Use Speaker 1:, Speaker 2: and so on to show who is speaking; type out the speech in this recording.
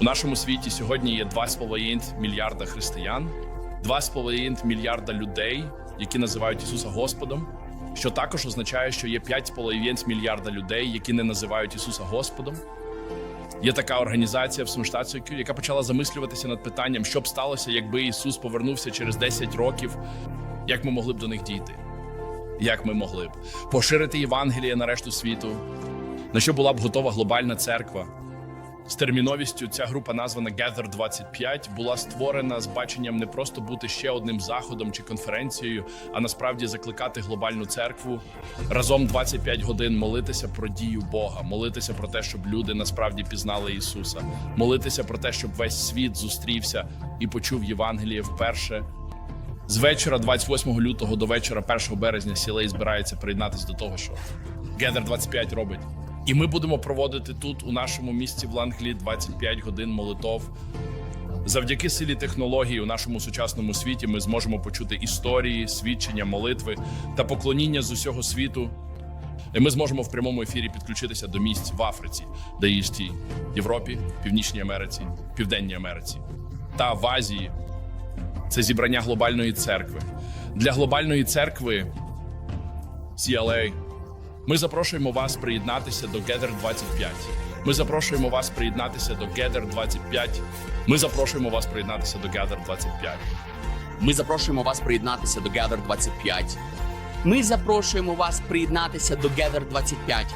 Speaker 1: У нашому світі сьогодні є 2,5 мільярда християн, 2,5 мільярда людей, які називають Ісуса Господом. Що також означає, що є 5,5 мільярда людей, які не називають Ісуса Господом. Є така організація в Сумштатсі, яка почала замислюватися над питанням, що б сталося, якби Ісус повернувся через 10 років, як ми могли б до них дійти, як ми могли б поширити Євангеліє на решту світу, на що була б готова глобальна церква. З терміновістю ця група, названа Gather 25, була створена з баченням не просто бути ще одним заходом чи конференцією, а насправді закликати глобальну церкву разом 25 годин молитися про дію Бога, молитися про те, щоб люди насправді пізнали Ісуса, молитися про те, щоб весь світ зустрівся і почув Євангеліє вперше. З вечора 28 лютого до вечора 1 березня сілей збирається приєднатися до того, що Gather 25 робить. І ми будемо проводити тут, у нашому місті в Ланглі, 25 годин молитов. Завдяки силі технологій у нашому сучасному світі ми зможемо почути історії, свідчення, молитви та поклоніння з усього світу. І ми зможемо в прямому ефірі підключитися до місць в Африці, ДІСТ, Європі, Північній Америці, Південній Америці та в Азії. Це зібрання глобальної церкви. Для глобальної церкви CLA ми запрошуємо вас приєднатися до Gather 25. Ми запрошуємо вас приєднатися до Gather 25. Ми запрошуємо вас приєднатися до Gather 25.
Speaker 2: Ми запрошуємо вас приєднатися до Gather 25. Ми запрошуємо вас приєднатися до Gather 25.